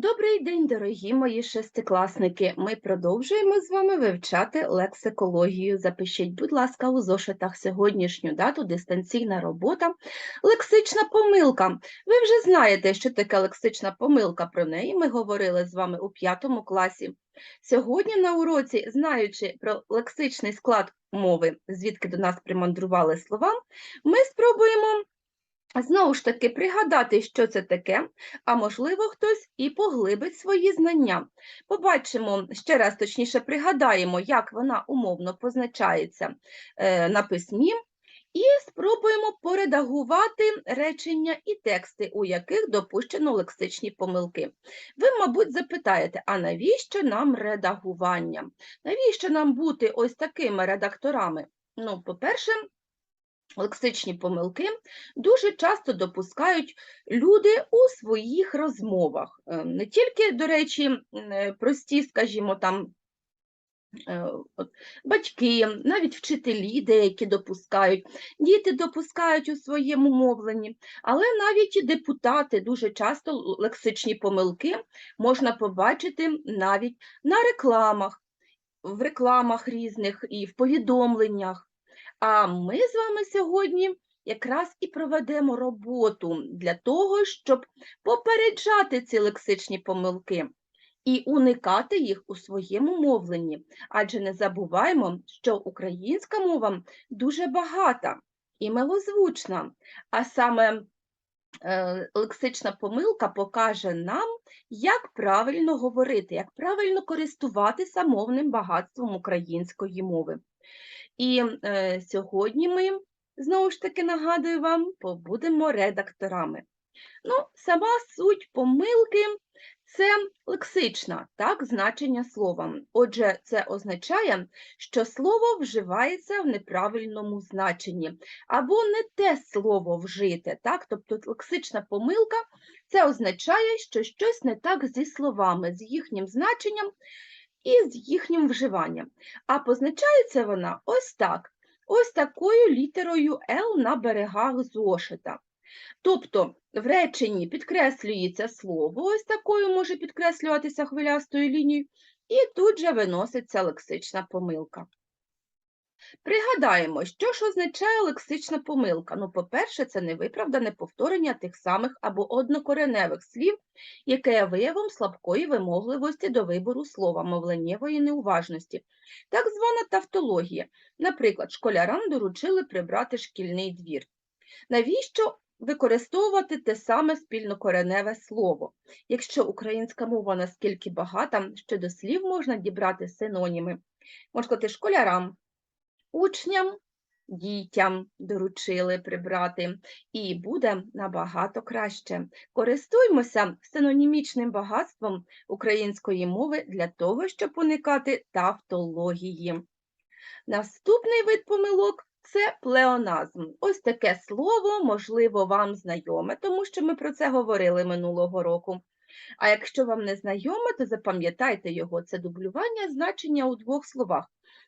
Добрий день, дорогі мої шестикласники. Ми продовжуємо з вами вивчати лексикологію. Запишіть, будь ласка, у зошитах сьогоднішню дату дистанційна робота. Лексична помилка. Ви вже знаєте, що таке лексична помилка. Про неї ми говорили з вами у п'ятому класі. Сьогодні на уроці, знаючи про лексичний склад мови, звідки до нас примандрували слова, ми спробуємо Знову ж таки, пригадати, що це таке, а можливо, хтось і поглибить свої знання. Побачимо ще раз, точніше, пригадаємо, як вона умовно позначається е, на письмі, і спробуємо поредагувати речення і тексти, у яких допущено лексичні помилки. Ви, мабуть, запитаєте, а навіщо нам редагування? Навіщо нам бути ось такими редакторами? Ну, по-перше, Лексичні помилки дуже часто допускають люди у своїх розмовах. Е, Не тільки, до речі, е, прості, скажімо, там е, батьки, навіть вчителі деякі допускають, діти допускають у своєму мовленні, але навіть і депутати дуже часто лексичні помилки можна побачити навіть на рекламах, в рекламах різних і в повідомленнях. А ми з вами сьогодні якраз і проведемо роботу для того, щоб попереджати ці лексичні помилки і уникати їх у своєму мовленні. Адже не забуваємо, що українська мова дуже багата і милозвучна, а саме лексична помилка покаже нам, як правильно говорити, як правильно користуватися мовним багатством української мови. І е, сьогодні ми, знову ж таки нагадую вам, побудемо редакторами. Ну, сама суть помилки це лексична, так, значення слова. Отже, це означає, що слово вживається в неправильному значенні, або не те слово вжите. Так? Тобто лексична помилка це означає, що щось не так зі словами, з їхнім значенням і з їхнім вживанням. А позначається вона ось так, ось такою літерою Л на берегах зошита. Тобто в реченні підкреслюється слово, ось такою може підкреслюватися хвилястою лінією, і тут же виноситься лексична помилка. Пригадаємо, що ж означає лексична помилка. Ну, по-перше, це невиправдане повторення тих самих або однокореневих слів, яке є виявом слабкої вимогливості до вибору слова, мовленнєвої неуважності. Так звана тавтологія. Наприклад, школярам доручили прибрати шкільний двір. Навіщо використовувати те саме спільнокореневе слово? Якщо українська мова наскільки багата, що до слів можна дібрати синоніми. Можна сказати школярам, учням, дітям доручили прибрати, і буде набагато краще. Користуймося синонімічним багатством української мови для того, щоб уникати тавтології. Наступний вид помилок це плеоназм. Ось таке слово, можливо, вам знайоме, тому що ми про це говорили минулого року. А якщо вам не знайоме, то запам'ятайте його, це дублювання значення у двох словах.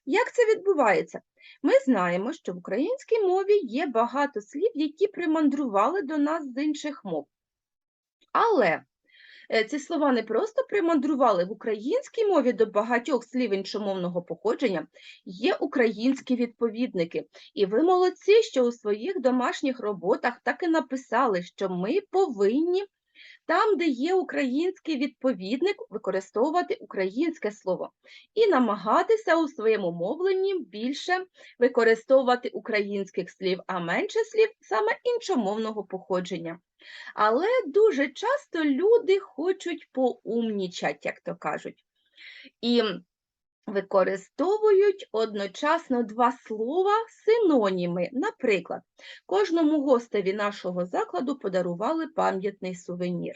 Як це відбувається? Ми знаємо, що в українській мові є багато слів, які примандрували до нас з інших мов. Але ці слова не просто примандрували в українській мові до багатьох слів іншомовного походження, є українські відповідники. І ви молодці, що у своїх домашніх роботах так і написали, що ми повинні там, де є український відповідник, використовувати українське слово і намагатися у своєму мовленні більше використовувати українських слів, а менше слів саме іншомовного походження. Але дуже часто люди хочуть поумнічать, як то кажуть, і використовують одночасно два слова синоніми. Наприклад, кожному гостеві нашого закладу подарували пам'ятний сувенір.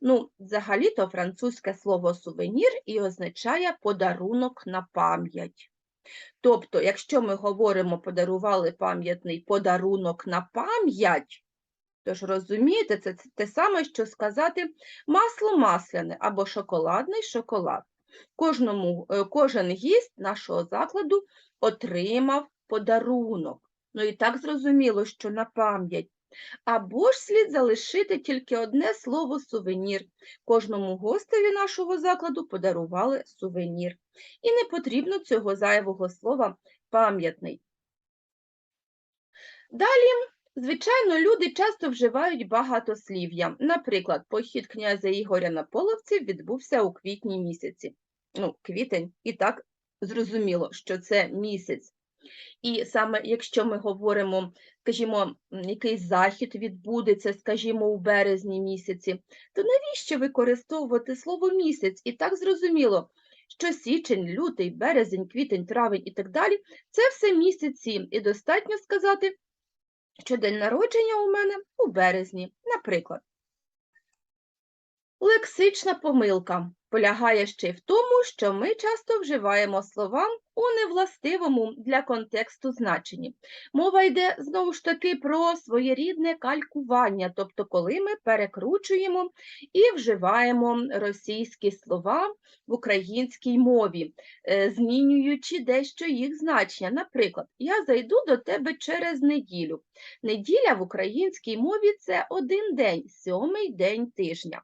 Ну, взагалі-то французьке слово сувенір і означає подарунок на пам'ять. Тобто, якщо ми говоримо подарували пам'ятний подарунок на пам'ять, то ж розумієте, це те саме, що сказати масло масляне або шоколадний шоколад. Кожному, е, кожен гість нашого закладу отримав подарунок. Ну і так зрозуміло, що на пам'ять. Або ж слід залишити тільки одне слово сувенір. Кожному гостеві нашого закладу подарували сувенір. І не потрібно цього зайвого слова пам'ятний. Далі, звичайно, люди часто вживають багатослів'я. Наприклад, похід князя Ігоря на половці відбувся у квітні місяці. Ну, квітень, і так зрозуміло, що це місяць. І саме якщо ми говоримо, скажімо, м, якийсь захід відбудеться, скажімо, у березні місяці, то навіщо використовувати слово місяць? І так зрозуміло, що січень, лютий, березень, квітень, травень і так далі це все місяці, і достатньо сказати, що день народження у мене у березні, наприклад. Лексична помилка полягає ще й в тому, що ми часто вживаємо слова у невластивому для контексту значенні. Мова йде знову ж таки про своєрідне калькування, тобто коли ми перекручуємо і вживаємо російські слова в українській мові, е, змінюючи дещо їх значення. Наприклад, я зайду до тебе через неділю. Неділя в українській мові це один день, сьомий день тижня.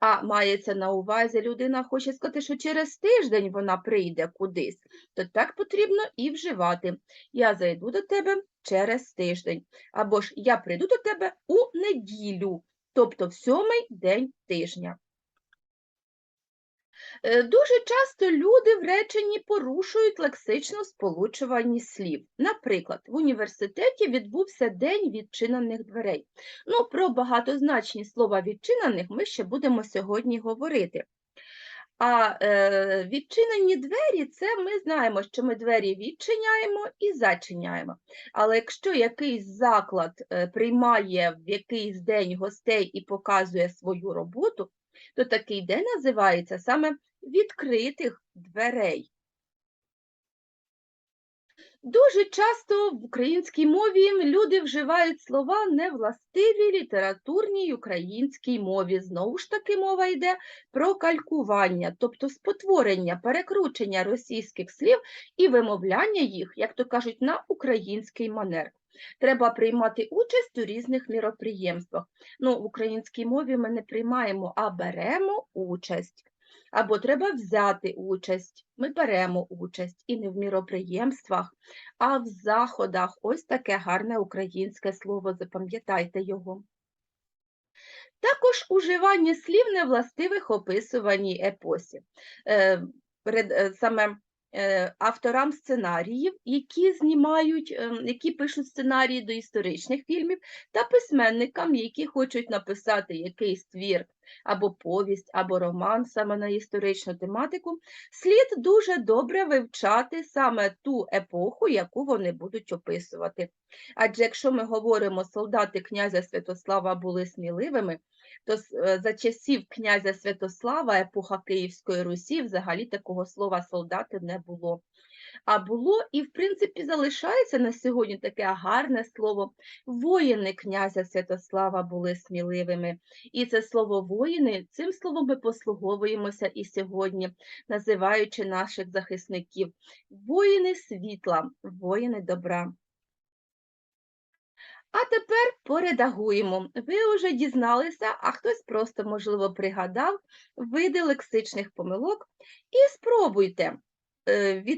А мається на увазі, людина хоче сказати, що через тиждень вона прийде кудись, то так потрібно і вживати. Я зайду до тебе через тиждень. Або ж я прийду до тебе у неділю, тобто в сьомий день тижня. Е, Дуже часто люди в реченні порушують лексично сполучуваність слів. Наприклад, в університеті відбувся день відчинених дверей. Ну, про багатозначність слова відчинених ми ще будемо сьогодні говорити. А е, відчинені двері це ми знаємо, що ми двері відчиняємо і зачиняємо. Але якщо якийсь заклад е, приймає в якийсь день гостей і показує свою роботу, то такий день називається саме відкритих дверей. Дуже часто в українській мові люди вживають слова невластиві літературній українській мові. Знову ж таки, мова йде про калькування, тобто спотворення, перекручення російських слів і вимовляння їх, як то кажуть, на український манер. Треба приймати участь у різних міроприємствах. Ну, в українській мові ми не приймаємо, а беремо участь. Або треба взяти участь. Ми беремо участь і не в міроприємствах, а в заходах. Ось таке гарне українське слово, запам'ятайте його. Також уживання слів невластивих описуваній епосі. Е, е, Саме е, авторам сценаріїв, які знімають, е, які пишуть сценарії до історичних фільмів, та письменникам, які хочуть написати якийсь твір або повість, або роман саме на історичну тематику, слід дуже добре вивчати саме ту епоху, яку вони будуть описувати. Адже якщо ми говоримо, солдати князя Святослава були сміливими, то е, за часів князя Святослава, епоха Київської Русі, взагалі такого слова солдати не було. А було і, в принципі, залишається на сьогодні таке гарне слово. Воїни князя Святослава були сміливими. І це слово воїни, цим словом ми послуговуємося і сьогодні, називаючи наших захисників воїни світла, воїни добра. А тепер поредагуємо. Ви вже дізналися, а хтось просто, можливо, пригадав види лексичних помилок. І спробуйте,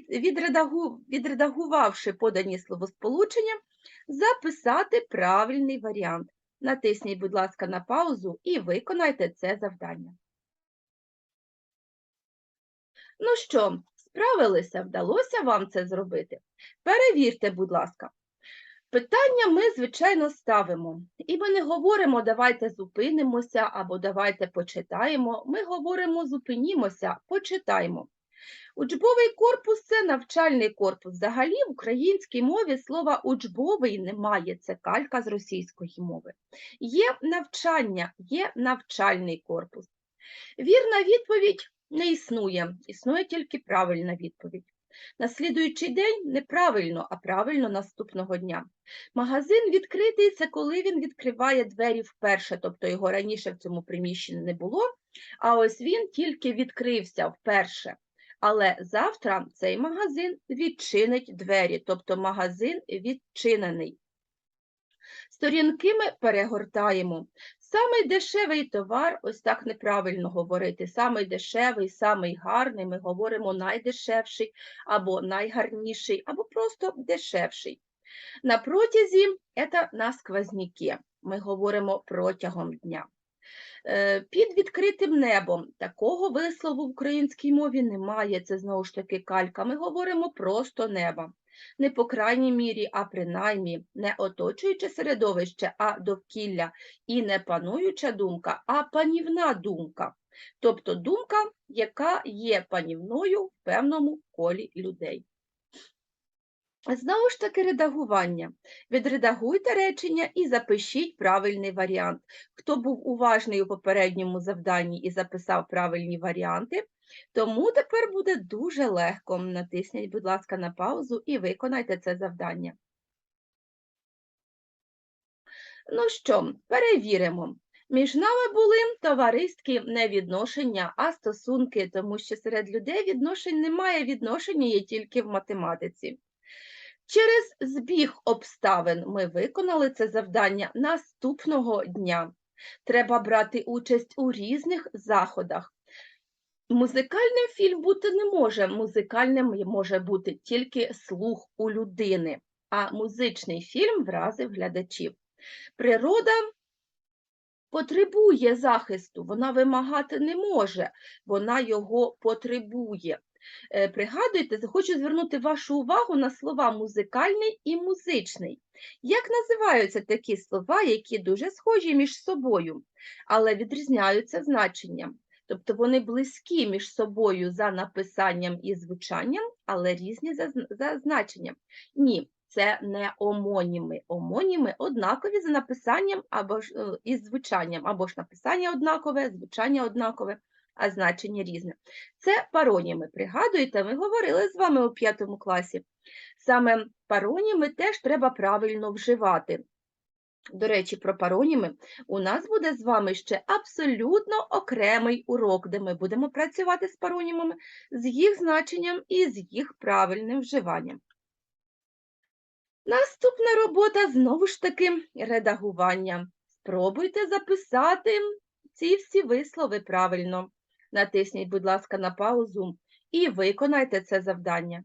відредагу, відредагувавши подані словосполучення, записати правильний варіант. Натисніть, будь ласка, на паузу і виконайте це завдання. Ну що, справилися, вдалося вам це зробити? Перевірте, будь ласка. Питання ми, звичайно, ставимо. І ми не говоримо давайте зупинимося або давайте почитаємо. Ми говоримо зупинімося, почитаємо. Учбовий корпус це навчальний корпус. Взагалі в українській мові слова учбовий немає, це калька з російської мови. Є навчання, є навчальний корпус. Вірна відповідь не існує, існує тільки правильна відповідь. На слідуючий день неправильно, а правильно наступного дня. Магазин відкритий це коли він відкриває двері вперше, тобто його раніше в цьому приміщенні не було, а ось він тільки відкрився вперше. Але завтра цей магазин відчинить двері, тобто магазин відчинений. Сторінки ми перегортаємо. Самий дешевий товар, ось так неправильно говорити. Самий дешевий, самий гарний, ми говоримо найдешевший, або найгарніший, або просто дешевший. На протязі це на сквозняки. Ми говоримо протягом дня. Е, Під відкритим небом такого вислову в українській мові немає. Це знову ж таки калька. Ми говоримо просто неба. Не по крайній мірі, а принаймні не оточуюче середовище, а довкілля, і не пануюча думка, а панівна думка. Тобто думка, яка є панівною в певному колі людей. Знову ж таки, редагування. Відредагуйте речення і запишіть правильний варіант. Хто був уважний у попередньому завданні і записав правильні варіанти, тому тепер буде дуже легко. Натисніть, будь ласка, на паузу і виконайте це завдання. Ну що, перевіримо. Між нами були товариські не відношення, а стосунки, тому що серед людей відношень немає, відношення є тільки в математиці. Через збіг обставин ми виконали це завдання наступного дня. Треба брати участь у різних заходах. Музикальним фільм бути не може. Музикальним може бути тільки слух у людини, а музичний фільм вразив глядачів. Природа потребує захисту, вона вимагати не може, вона його потребує. Е, Пригадуйте, хочу звернути вашу увагу на слова музикальний і музичний. Як називаються такі слова, які дуже схожі між собою, але відрізняються значенням? Тобто вони близькі між собою за написанням і звучанням, але різні за, за значенням. Ні, це не омоніми. Омоніми однакові за написанням або ж е, і звучанням, або ж написання однакове, звучання однакове, а значення різне. Це пароніми. Пригадуєте, ми говорили з вами у п'ятому класі. Саме пароніми теж треба правильно вживати. До речі, про пароніми у нас буде з вами ще абсолютно окремий урок, де ми будемо працювати з паронімами, з їх значенням і з їх правильним вживанням. Наступна робота знову ж таки редагування. Спробуйте записати ці всі вислови правильно. Натисніть, будь ласка, на паузу і виконайте це завдання.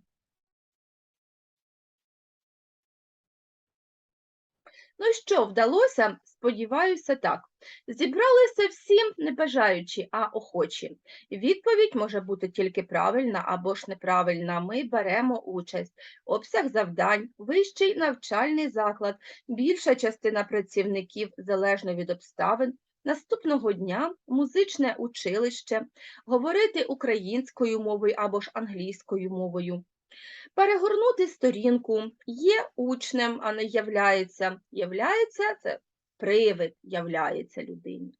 Ну що, вдалося? Сподіваюся, так. Зібралися всі не бажаючі, а охочі. Відповідь може бути тільки правильна або ж неправильна. Ми беремо участь. Обсяг завдань, вищий навчальний заклад, більша частина працівників залежно від обставин. Наступного дня музичне училище, говорити українською мовою або ж англійською мовою. Перегорнути сторінку є учнем, а не являється. Являється це привид являється людині.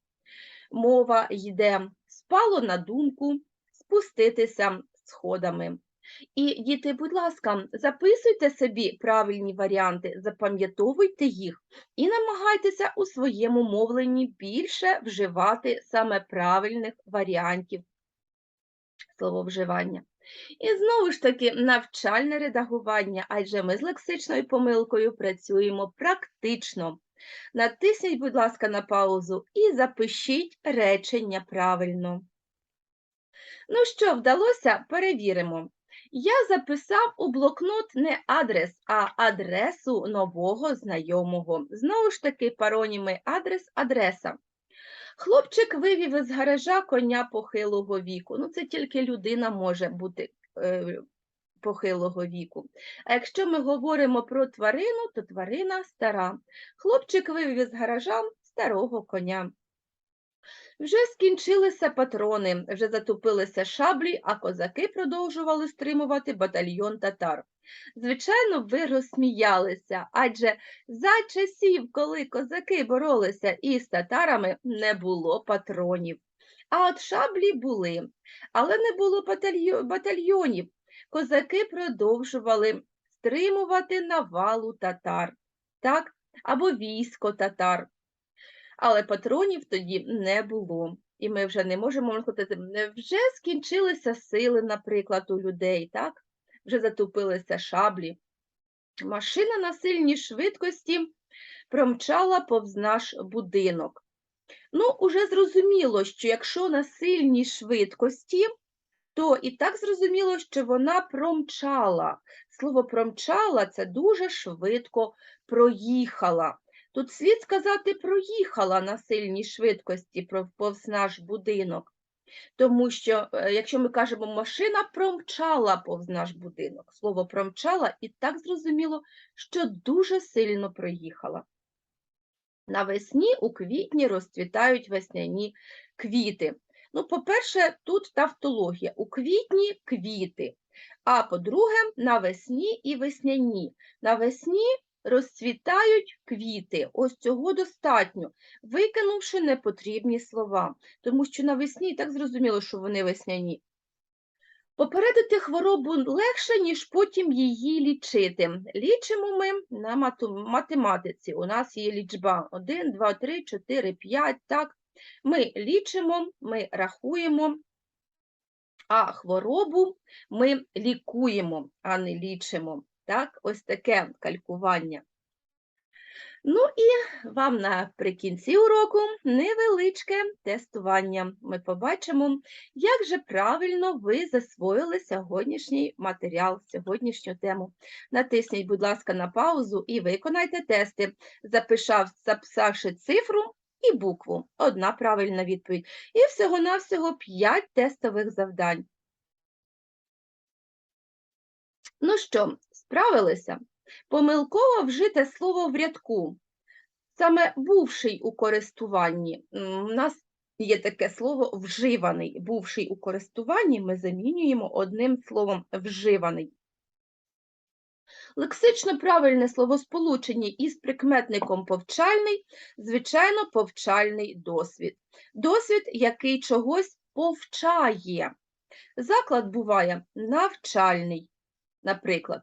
Мова йде спало на думку, спуститися сходами. І, діти, будь ласка, записуйте собі правильні варіанти, запам'ятовуйте їх і намагайтеся у своєму мовленні більше вживати саме правильних варіантів слововживання. І знову ж таки навчальне редагування, адже ми з лексичною помилкою працюємо практично. Натисніть, будь ласка, на паузу і запишіть речення правильно. Ну що, вдалося? Перевіримо. Я записав у блокнот не адрес, а адресу нового знайомого. Знову ж таки, пароніми адрес, адреса. Хлопчик вивів із гаража коня похилого віку. Ну, це тільки людина може бути е, похилого віку. А якщо ми говоримо про тварину, то тварина стара. Хлопчик вивів із гаража старого коня. Вже скінчилися патрони, вже затупилися шаблі, а козаки продовжували стримувати батальйон татар. Звичайно, ви розсміялися, адже за часів, коли козаки боролися із татарами, не було патронів. А от шаблі були, але не було батальйонів. Козаки продовжували стримувати навалу татар, так, або військо татар але патронів тоді не було. І ми вже не можемо сказати, вже скінчилися сили, наприклад, у людей, так? Вже затупилися шаблі. Машина на сильній швидкості промчала повз наш будинок. Ну, уже зрозуміло, що якщо на сильній швидкості, то і так зрозуміло, що вона промчала. Слово промчала це дуже швидко проїхала. Тут слід сказати проїхала на сильній швидкості повз наш будинок. Тому що, е, якщо ми кажемо машина промчала повз наш будинок, слово промчала і так зрозуміло, що дуже сильно проїхала. Навесні у квітні розцвітають весняні квіти. Ну, по-перше, тут тавтологія. У квітні квіти. А по-друге, навесні і весняні. Навесні розцвітають квіти. Ось цього достатньо, викинувши непотрібні слова, тому що навесні і так зрозуміло, що вони весняні. Попередити хворобу легше, ніж потім її лічити. Лічимо ми на математиці. У нас є лічба 1, 2, 3, 4, 5. Так? Ми лічимо, ми рахуємо, а хворобу ми лікуємо, а не лічимо. Так? Ось таке калькування. Ну і вам наприкінці уроку невеличке тестування. Ми побачимо, як же правильно ви засвоїли сьогоднішній матеріал, сьогоднішню тему. Натисніть, будь ласка, на паузу і виконайте тести, записавши цифру і букву. Одна правильна відповідь. І всього-навсього 5 тестових завдань. Ну що, справилися? Помилково вжите слово в рядку. Саме бувший у користуванні. У нас є таке слово вживаний. Бувший у користуванні ми замінюємо одним словом вживаний. Лексично правильне словосполучення із прикметником повчальний, звичайно, повчальний досвід. Досвід, який чогось повчає. Заклад буває навчальний, наприклад.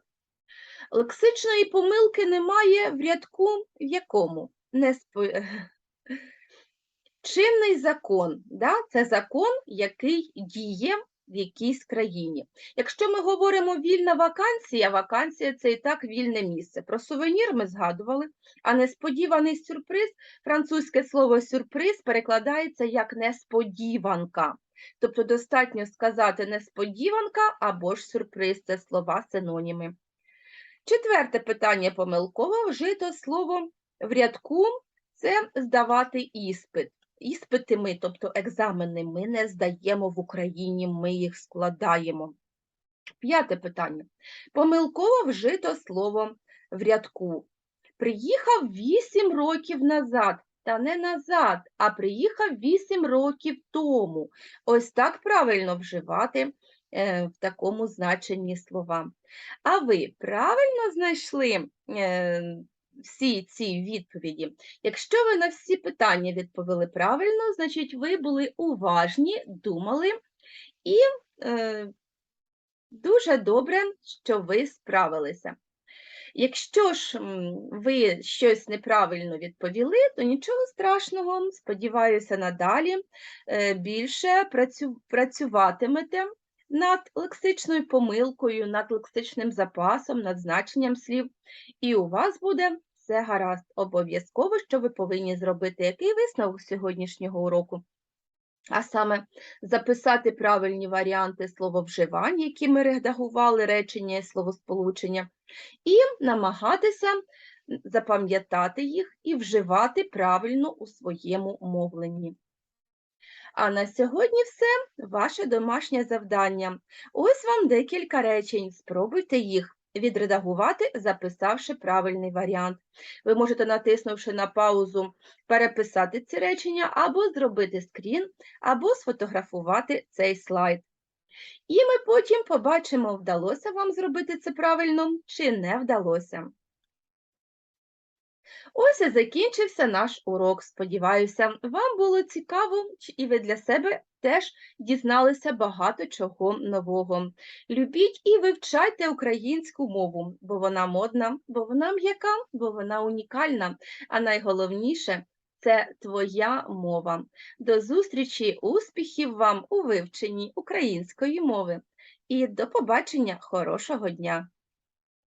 Лексичної помилки немає в рядку, в якому не спо... чинний закон. Да? Це закон, який діє в якійсь країні. Якщо ми говоримо вільна вакансія, вакансія це і так вільне місце. Про сувенір ми згадували, а несподіваний сюрприз, французьке слово сюрприз перекладається як несподіванка. Тобто достатньо сказати несподіванка або ж сюрприз це слова синоніми. Четверте питання помилково вжито слово в рядку це здавати іспит. Іспити ми, тобто екзамени, ми не здаємо в Україні, ми їх складаємо. П'яте питання. Помилково вжито слово в рядку. Приїхав 8 років назад, та не назад, а приїхав 8 років тому. Ось так правильно вживати в такому значенні слова. А ви правильно знайшли е, всі ці відповіді? Якщо ви на всі питання відповіли правильно, значить ви були уважні, думали і е, дуже добре, що ви справилися. Якщо ж ви щось неправильно відповіли, то нічого страшного, сподіваюся, надалі е, більше працю, працюватимете над лексичною помилкою, над лексичним запасом, над значенням слів, і у вас буде все гаразд. Обов'язково, що ви повинні зробити який висновок сьогоднішнього уроку. А саме записати правильні варіанти слововживання, які ми редагували, речення і словосполучення, і намагатися запам'ятати їх і вживати правильно у своєму мовленні. А на сьогодні все, ваше домашнє завдання. Ось вам декілька речень, спробуйте їх відредагувати, записавши правильний варіант. Ви можете, натиснувши на паузу, переписати ці речення, або зробити скрін, або сфотографувати цей слайд. І ми потім побачимо, вдалося вам зробити це правильно чи не вдалося. Ось і закінчився наш урок. Сподіваюся, вам було цікаво, і ви для себе теж дізналися багато чого нового. Любіть і вивчайте українську мову, бо вона модна, бо вона м'яка, бо вона унікальна, а найголовніше це твоя мова. До зустрічі, успіхів вам у вивченні української мови. І до побачення, хорошого дня!